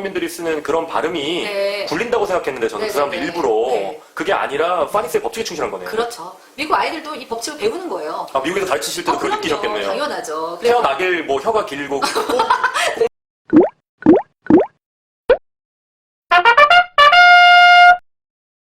원어민들이 쓰는 그런 발음이 네. 굴린다고 생각했는데 저는 그 네, 사람들 네, 네. 일부러 네. 그게 아니라 파닉스의 법칙에 충실한 거네요. 그렇죠. 미국 아이들도 이 법칙을 배우는 거예요. 아, 미국에서 가르치실 때도 어, 그걸 그럼요. 느끼셨겠네요. 당연하죠. 그래서 태어나길 뭐 혀가 길고 꼭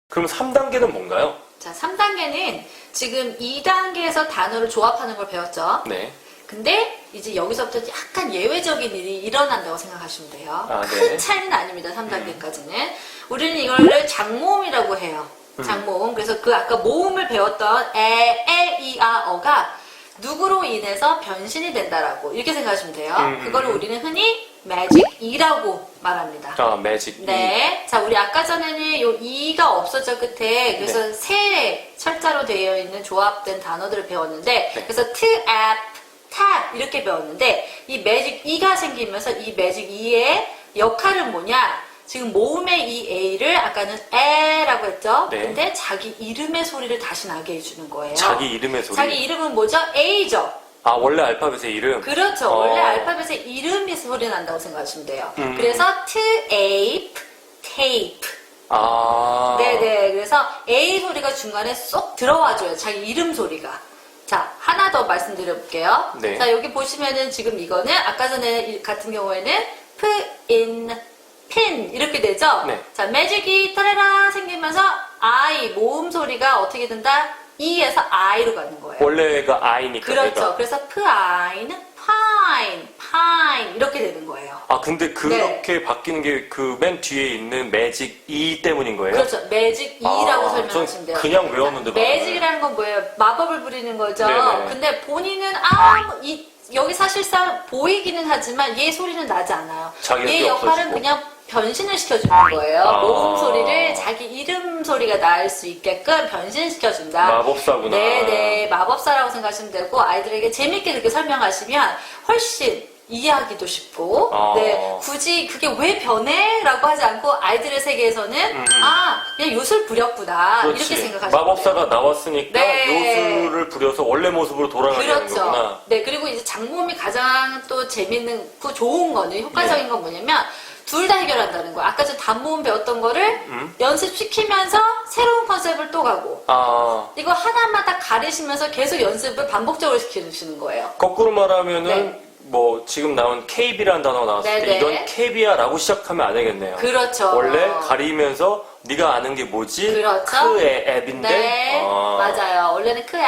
그럼 3단계는 뭔가요? 자, 3단계는 지금 2단계에서 단어를 조합하는 걸 배웠죠. 네. 근데 이제 여기서부터 약간 예외적인 일이 일어난다고 생각하시면 돼요. 아, 큰 네. 차이는 아닙니다. 3단계까지는. 우리는 이거를 장모음이라고 해요. 음. 장모음. 그래서 그 아까 모음을 배웠던 에, 엘, 이, 아, 어가 누구로 인해서 변신이 된다라고 이렇게 생각하시면 돼요. 음, 음, 그거를 음. 우리는 흔히 매직이라고 말합니다. 아, 매직. 네. 자, 우리 아까 전에는 요 이가 없었죠, 끝에. 그래서 네. 세 철자로 되어 있는 조합된 단어들을 배웠는데, 네. 그래서 app, tab 이렇게 배웠는데, 이 매직 이가 생기면서 이 매직 이의 역할은 뭐냐? 지금 모음의 이 A를 아까는 에라고 했죠? 네. 근데 자기 이름의 소리를 다시 나게 해주는 거예요. 자기 이름의 소리. 자기 이름은 뭐죠? A죠. 아, 원래 알파벳의 이름? 그렇죠. 어. 원래 알파벳의 이름이 소리 난다고 생각하시면 돼요. 음. 그래서 t, ape, tape. 아. 네네. 그래서 A 소리가 중간에 쏙 들어와줘요. 자기 이름 소리가. 자, 하나 더 말씀드려 볼게요. 네. 자, 여기 보시면은 지금 이거는 아까 전에 이- 같은 경우에는 pin 이렇게 되죠? 네. 자, 매직이 따라라 생기면서 I, 모음 소리가 어떻게 된다? E에서 I로 가는 거예요. 원래가 I니까. 그렇죠. 그래서 pine, pine, pine 이렇게 되는 거예요. 아, 근데 그렇게 바뀌는 게 그 맨 뒤에 있는 매직 E 때문인 거예요? 네. 그렇죠. 매직 E라고 아, 설명하시면 전 돼요. 그냥 외웠는데 매직이라는 건 뭐예요? 마법을 부리는 거죠. 네네. 근데 본인은 아무 이 여기 사실상 보이기는 하지만 얘 소리는 나지 않아요. 자기가 얘귀 역할은 없어지고. 그냥 변신을 시켜주는 거예요. 아. 모음 소리를 자기 이름 소리가 날 수 있게끔 변신시켜준다. 마법사구나. 네네 마법사라고 생각하시면 되고 아이들에게 재밌게 그렇게 설명하시면 훨씬 이해하기도 쉽고 아. 네 굳이 그게 왜 변해?라고 하지 않고 아이들의 세계에서는 음, 음. 아 그냥 요술 부렸구나 그렇지. 이렇게 생각하시면 마법사가. 나왔으니까 네. 요술을 부려서 원래 모습으로 돌아가게 하는 거구나. 그렇죠. 네 그리고 이제 장모음이 가장 또 재밌는 그 좋은 거는 효과적인 네. 건 뭐냐면 둘 다 해결한다는 거야. 아까 전 단모음 배웠던 거를 음? 연습시키면서 새로운 컨셉을 또 가고 아, 이거 하나마다 가리시면서 계속 연습을 반복적으로 시켜주시는 거예요. 거꾸로 말하면은 네. 뭐 지금 나온 케이비라는 단어가 나왔을 때 네네. 이건 케이비야라고 시작하면 안 되겠네요. 그렇죠. 원래 가리면서 네가 아는 게 뭐지? 그렇죠. 크의 앱인데. 네, 아. 맞아요. 원래는 크 앱.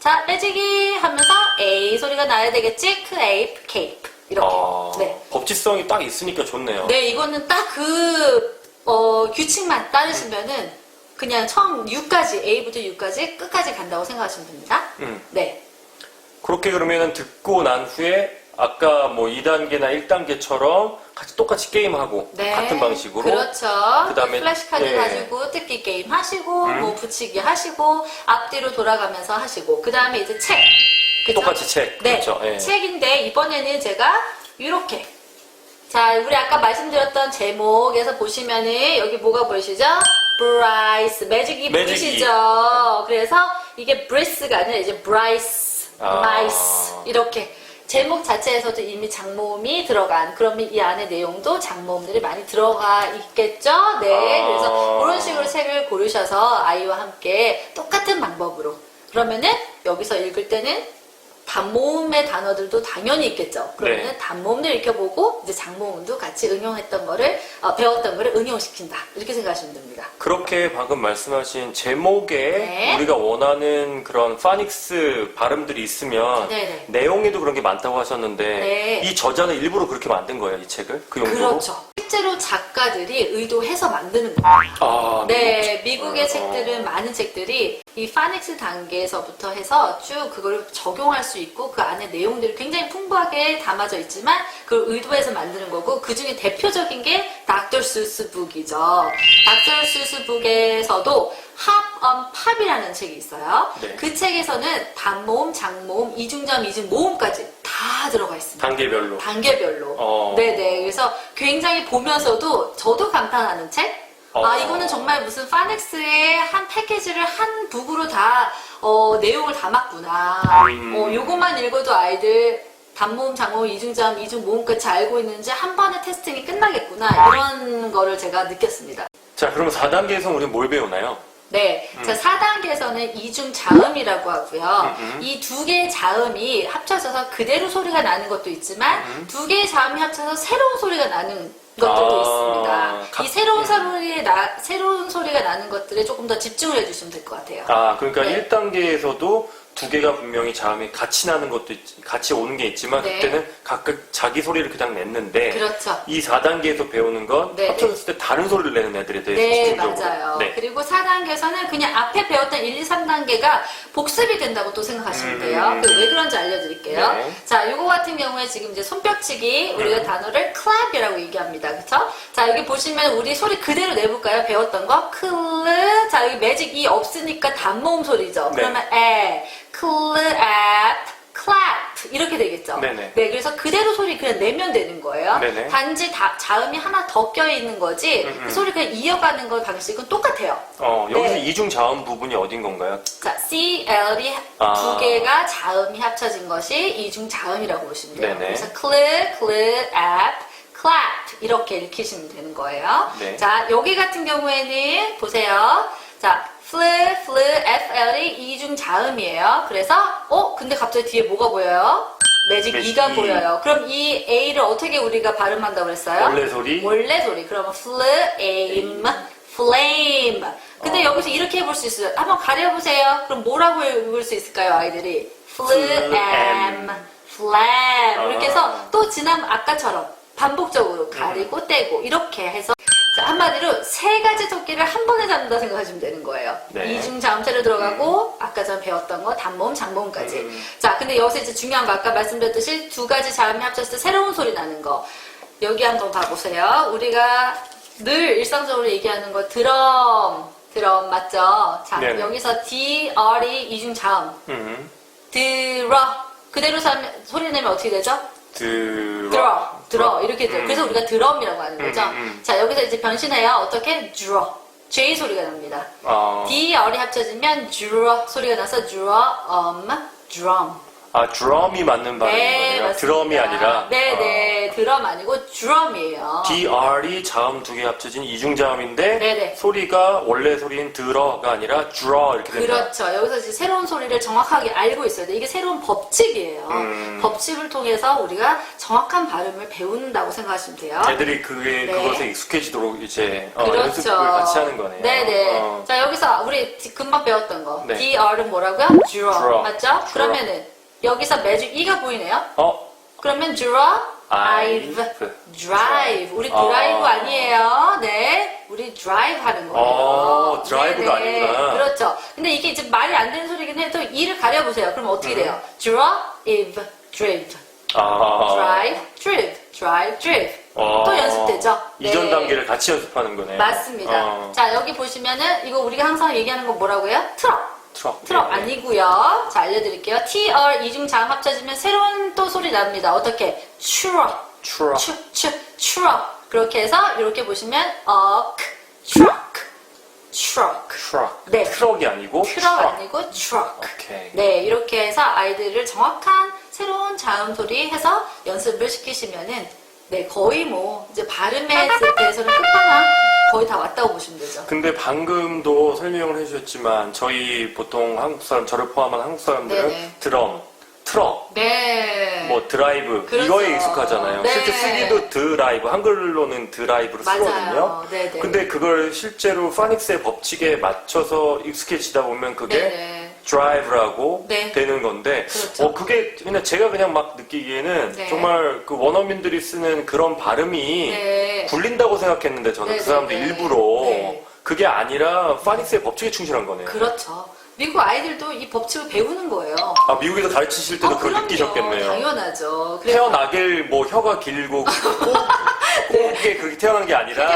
자, 빼지기 하면서 A 소리가 나야 되겠지? 크 에이프, 케이프. 이렇게. 아, 네. 법칙성이 딱 있으니까 좋네요. 네, 이거는 딱 그, 어, 규칙만 따르시면은 그냥 처음 U까지, A부터 U까지 끝까지 간다고 생각하시면 됩니다. 음. 네. 그렇게 그러면은 듣고 난 후에 아까 뭐 2단계나 1단계처럼 같이 똑같이 게임하고 네. 같은 방식으로 그렇죠. 그다음에, 플래시 카드 예. 가지고 뜯기 게임 하시고, 음. 뭐 붙이기 하시고, 앞뒤로 돌아가면서 하시고, 그 다음에 이제 책. 그죠? 똑같이 책. 네, 그렇죠. 예. 책인데 이번에는 제가 이렇게 자 우리 아까 말씀드렸던 제목에서 보시면은 여기 뭐가 보이시죠? 브라이스 매직이 매직이. 보이시죠? 그래서 이게 브레스가 아니라 이제 브라이스, 아. 마이스 이렇게 제목 자체에서도 이미 장모음이 들어간 그러면 이 안에 내용도 장모음들이 많이 들어가 있겠죠? 네, 아. 그래서 그런 식으로 책을 고르셔서 아이와 함께 똑같은 방법으로 그러면은 여기서 읽을 때는 단모음의 단어들도 당연히 있겠죠. 그러면 네. 은 단모음들 익혀보고 이제 장모음도 같이 응용했던 거를 어, 배웠던 거를 응용시킨다 이렇게 생각하시면 됩니다. 그렇게 방금 말씀하신 제목에 네. 우리가 원하는 그런 파닉스 발음들이 있으면 네네. 내용에도 그런 게 많다고 하셨는데 네. 이 저자는 일부러 그렇게 만든 거예요, 이 책을? 그 용도로? 그렇죠. 실제로 작가들이 의도해서 만드는 거예요. 아, 네, 미국 미국의 책. 책들은 많은 책들이 이 파닉스 단계에서부터 해서 쭉 그걸 적용할 수 있고 그 안에 내용들이 굉장히 풍부하게 담아져 있지만 그걸 의도해서 만드는 거고 그 중에 대표적인 게 닥터 수스 북이죠. 닥터 수스 북에서도 합엄 팝이라는 책이 있어요. 네. 그 책에서는 단모음, 장모음, 이중점, 이중 모음까지 다 들어가 있습니다. 단계별로. 단계별로. 어. 네네. 그래서 굉장히 보면서도 저도 감탄하는 책. 아, 어. 이거는 정말 무슨 파넥스의 한 패키지를 한 북으로 다, 어, 내용을 담았구나. 음. 어, 요것만 읽어도 아이들 단모음, 장모음, 이중자음, 이중모음까지 알고 있는지 한 번에 테스팅이 끝나겠구나 이런 거를 제가 느꼈습니다. 자, 그럼 4단계에서 우리 뭘 배우나요? 네. 자, 4단계에서는 이중 자음이라고 하고요. 이두 개의 자음이 합쳐져서 그대로 소리가 나는 것도 있지만 두 개의 자음이 합쳐서 새로운 소리가 나는 것들도 아, 있습니다. 각- 이 새로운 소리에 나, 새로운 소리가 나는 것들에 조금 더 집중을 해주시면 될 것 같아요. 아, 그러니까 네. 1단계에서도 두 개가 분명히 자음이 같이 나는 것도 있, 같이 오는 게 있지만 네. 그때는 각각 자기 소리를 그냥 냈는데 그렇죠. 이 4단계에서 배우는 건 네, 합쳐졌을 때 다른 소리를 내는 애들에 대해서 네, 집중적으로. 맞아요. 네. 그리고 4단계에서는 그냥 앞에 배웠던 1, 2, 3단계가 복습이 된다고 또 생각하시면 돼요. 음. 그 왜 그런지 알려드릴게요. 네. 자, 요거 같은 경우에 지금 이제 손뼉치기 우리가 단어를 clap이라고 얘기합니다. 그쵸? 자, 여기 보시면 우리 소리 그대로 내볼까요? 배웠던 거. clap. 자, 여기 매직 이 없으니까 단모음 소리죠. 네. 그러면 에, clap, clap 이렇게 되겠죠. 네네. 네, 그래서 그대로 소리 그냥 내면 되는 거예요. 네네. 단지 다- 자음이 하나 더 껴 있는 거지 음, 음. 그 소리 그냥 이어가는 거 방식은 똑같아요. 어, 여기서 네. 이중 자음 부분이 어딘 건가요? 자, C, L이 아. 두 개가 자음이 합쳐진 것이 이중 자음이라고 보시면 돼요. 네네. 그래서 click, click, app, clap 이렇게 읽히시면 되는 거예요. 네. 자, 여기 같은 경우에는 보세요. 자, fl, fl, fl이 이중 자음이에요. 그래서 어, 근데 갑자기 뒤에 뭐가 보여요? 매직 매직 2가 E. 보여요. 그럼 이 A를 어떻게 우리가 발음한다고 그랬어요? 원래 소리? 원래 소리. 그러면 flame, flame. 근데 어. 여기서 이렇게 해볼 수 있어요. 한번 가려보세요. 그럼 뭐라고 읽을 수 있을까요, 아이들이? flame, Flame. flame. 이렇게 해서 아. 또 지난 아까처럼 반복적으로 가리고 떼고 이렇게 해서 자, 한마디로 세 가지 토끼를 한 번에 잡는다 생각하시면 되는 거예요. 네. 이중 자음체로 들어가고 아까 전 배웠던 거 단모음, 장모음까지. 음. 자, 근데 여기서 이제 중요한 거 아까 말씀드렸듯이 두 가지 자음이 합쳤을 때 새로운 소리 나는 거. 여기 한번 봐보세요. 우리가 늘 일상적으로 얘기하는 거 드럼, 드럼 맞죠? 자, 네네. 여기서 D, R이 이중 자음. 음, 들어. 그대로 사- 소리 내면 어떻게 되죠? 들어. 들어, 들어 이렇게 돼요. 음. 그래서 우리가 드럼이라고 하는 거죠. 음, 음. 자 여기서 이제 변신해요. 어떻게? draw. J 소리가 납니다. 아, D, R이 합쳐지면 draw 소리가 나서 draw, um, drum. 아, 드럼이 맞는 발음인 네. 맞습니다. 드럼이 아니라. 네, 네, 드럼 아니고 drum이에요. DR이 자음 두 개 합쳐진 이중 자음인데 네네. 소리가 원래 소리인 들어가 아니라 draw 이렇게 된다. 그렇죠. 여기서 이제 새로운 소리를 정확하게 알고 있어야 돼. 이게 새로운 법칙이에요. 음. 법칙을 통해서 우리가 정확한 발음을 배운다고 생각하시면 돼요. 애들이 그게 네. 그것에 익숙해지도록 이제 어, 그렇죠. 연습을 같이 하는 거네요. 네네. 어. 자, 여기서 우리 금방 배웠던 거. 네. DR은 뭐라고요? draw. draw. 맞죠? 그러면은 여기서 매주 E가 보이네요? 어, 그러면 draw, I've. drive. 우리 아. 드라이브 아니에요. 네. 우리 drive 하는 거예요. 어, 드라이브가 네네. 아니구나. 그렇죠. 근데 이게 이제 말이 안 되는 소리긴 해도 E를 가려보세요. 그럼 어떻게 음. 돼요? if, drive. 아. drive, drive, drive, drive. 어. 또 연습되죠? 이전 네. 단계를 같이 연습하는 거네. 맞습니다. 어. 자, 여기 보시면은 이거 우리가 항상 얘기하는 거 뭐라고요? 트럭. 트럭. 트럭 네. 아니고요. 자, 알려드릴게요. T, R 이중 자음 합쳐지면 새로운 또 소리 납니다. 어떻게? 트럭. 트럭. 추, 추, 트럭. 그렇게 해서 이렇게 보시면 어, 트럭. 트럭. 트럭. 네. 트럭이 아니고 트럭 아니고 트럭. 오케이. 네, 이렇게 해서 아이들을 정확한 새로운 자음 소리 해서 연습을 시키시면은 네, 거의 뭐 이제 발음에 대해서는 끝판왕 거의 다 왔다고 보시면 되죠. 근데 방금도 설명을 해주셨지만 저희 보통 한국 사람 저를 포함한 한국 사람들은 네네. 드럼, 트럭, 네. 뭐 드라이브 그렇죠. 이거에 익숙하잖아요. 네. 실제 쓰기도 드라이브 한글로는 드라이브로 쓰거든요. 맞아요. 네네. 근데 그걸 실제로 파닉스의 법칙에 맞춰서 익숙해지다 보면 그게 네네. 드라이브라고 네. 되는 건데 그렇죠. 어 그게 그냥 제가 그냥 막 느끼기에는 네. 정말 그 원어민들이 쓰는 그런 발음이 네. 굴린다고 생각했는데 저는 네, 그 사람들 네, 네. 일부러 네. 그게 아니라 파닉스의 법칙에 충실한 거네요. 그렇죠. 미국 아이들도 이 법칙을 배우는 거예요. 아 미국에서 가르치실 때도 어, 그걸 그럼요. 느끼셨겠네요. 당연하죠. 그래서 태어나길 뭐 혀가 길고 꼭게 그게 태어난 게 아니라 그게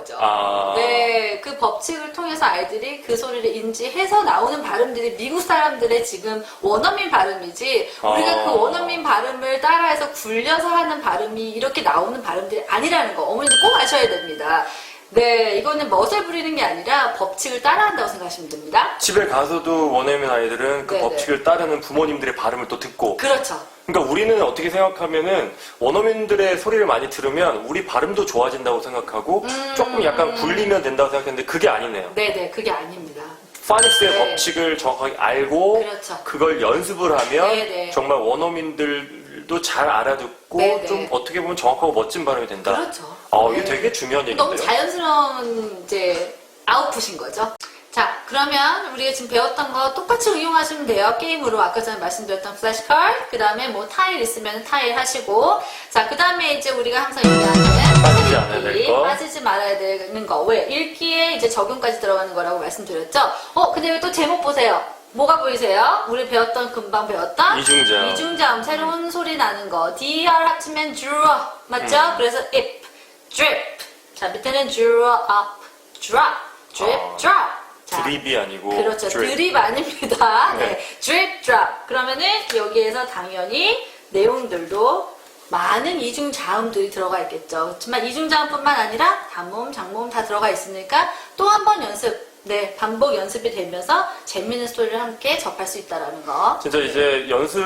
거죠. 아. 네, 그 법칙을 통해서 아이들이 그 소리를 인지해서 나오는 발음들이 미국 사람들의 지금 원어민 발음이지 우리가 아. 그 원어민 발음을 따라해서 굴려서 하는 발음이 이렇게 나오는 발음들이 아니라는 거 어머니도 꼭 아셔야 됩니다. 네, 이거는 멋을 부리는 게 아니라 법칙을 따라한다고 생각하시면 됩니다. 집에 가서도 원어민 아이들은 그 네네. 법칙을 따르는 부모님들의 발음을 또 듣고 그렇죠. 그러니까 우리는 어떻게 생각하면은 원어민들의 소리를 많이 들으면 우리 발음도 좋아진다고 생각하고 음. 조금 약간 굴리면 된다고 생각했는데 그게 아니네요. 네네, 그게 아닙니다. 파닉스의 네. 법칙을 정확하게 알고 그렇죠. 걸 연습을 하면 네네. 정말 원어민들도 잘 알아듣고 네네. 좀 어떻게 보면 정확하고 멋진 발음이 된다. 그렇죠. 아, 이게 네. 되게 중요한 너무 얘기인데요. 자연스러운 이제 아웃풋인 거죠. 자, 그러면 우리가 지금 배웠던 거 똑같이 응용하시면 돼요. 게임으로 아까 전에 말씀드렸던 플래시카드, 그 다음에 뭐 타일 있으면 타일 하시고, 자, 그 다음에 이제 우리가 항상 얘기하는 빠지지 않아야 될 거. 빠지지 말아야 되는 거. 왜? 읽기에 이제 적용까지 들어가는 거라고 말씀드렸죠. 어, 근데 왜 또 제목 보세요. 뭐가 보이세요? 우리 배웠던 금방 배웠던 이중자음. 이중자음 새로운 소리 나는 거. dr 합치면 draw 맞죠? 음. 그래서 ip, drip. 자 밑에는 draw up, drop, drip, 아. drop. 자, 드립이 아니고 그렇죠. 드립. 드립 아닙니다. 네. 네. drip, drop. 그러면은 여기에서 당연히 내용들도 많은 이중 자음들이 들어가 있겠죠. 그렇지만 이중 자음뿐만 아니라 단모음, 장모음 다 들어가 있으니까 또 한 번 연습, 네, 반복 연습이 되면서 재밌는 스토리를 함께 접할 수 있다라는 거. 진짜 이제 연습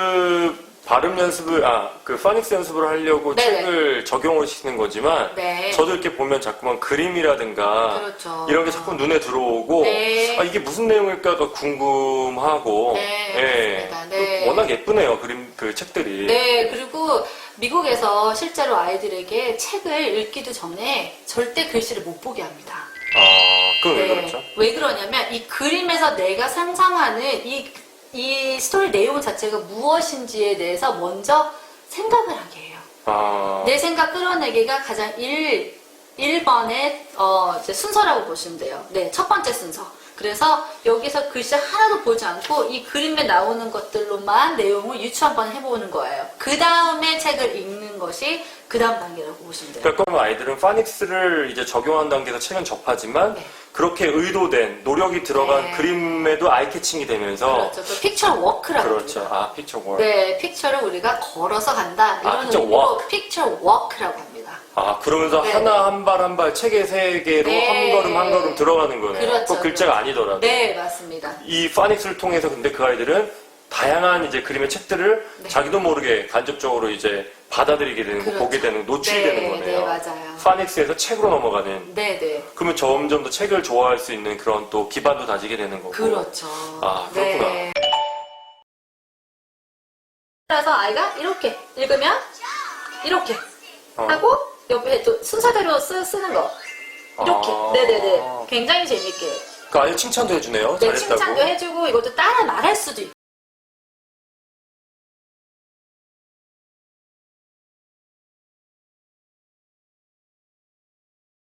발음 연습을 아 그 파닉스 연습을 하려고 네네. 책을 적용을 시키는 거지만 네. 저도 이렇게 보면 자꾸만 그림이라든가 그렇죠. 이런 게 자꾸 눈에 들어오고 네. 아 이게 무슨 내용일까가 궁금하고 네, 맞습니다. 네. 워낙 예쁘네요 그림 그 책들이 네, 그리고 미국에서 실제로 아이들에게 책을 읽기도 전에 절대 글씨를 못 보게 합니다. 아 그건 왜 네. 그렇죠? 왜 그러냐면 이 그림에서 내가 상상하는 이, 이 스토리 내용 자체가 무엇인지에 대해서 먼저 생각을 하게 해요. 아 내 생각 끌어내기가 가장 1, 1번의 어, 이제 순서라고 보시면 돼요. 네, 첫 번째 순서. 그래서 여기서 글씨 하나도 보지 않고 이 그림에 나오는 것들로만 내용을 유추 한번 해보는 거예요. 그 다음에 책을 읽는 것이 그 다음 단계라고 보시면 돼요. 그러니까 그럼 아이들은 파닉스를 이제 적용한 단계에서 책은 접하지만 네. 그렇게 의도된 노력이 들어간 네. 그림에도 아이캐칭이 되면서 그렇죠. 또 픽처 워크라고 그렇죠. 합니다. 아 피처 월. 네, 픽처를 우리가 걸어서 간다. 이런 아, picture 의미로 walk. 픽처 워크라고 합니다. 아 그러면서 네, 하나 한 발 한 발 책의 세계로 네. 한 걸음 한 걸음 들어가는 거네요. 그렇죠, 꼭 글자가 그렇죠. 아니더라도. 네, 맞습니다. 이 파닉스를 통해서 근데 그 아이들은 다양한 이제 그림의 책들을 네. 자기도 모르게 간접적으로 이제 받아들이게 되는 거, 그렇죠. 보게 되는 거, 노출이 네, 되는 거네요. 네, 맞아요. 파닉스에서 책으로 넘어가는. 네, 네. 그러면 점점 더 책을 좋아할 수 있는 그런 또 기반도 다지게 되는 거고. 그렇죠. 아, 그렇구나. 네. 그래서 아이가 이렇게 읽으면 이렇게 어. 하고 옆에 또 순서대로 쓰, 쓰는 거 이렇게 아. 네네네 굉장히 재밌게 그 아이 칭찬도 해주네요. 네, 잘했다고. 칭찬도 해주고 이것도 따라 말할 수도 있고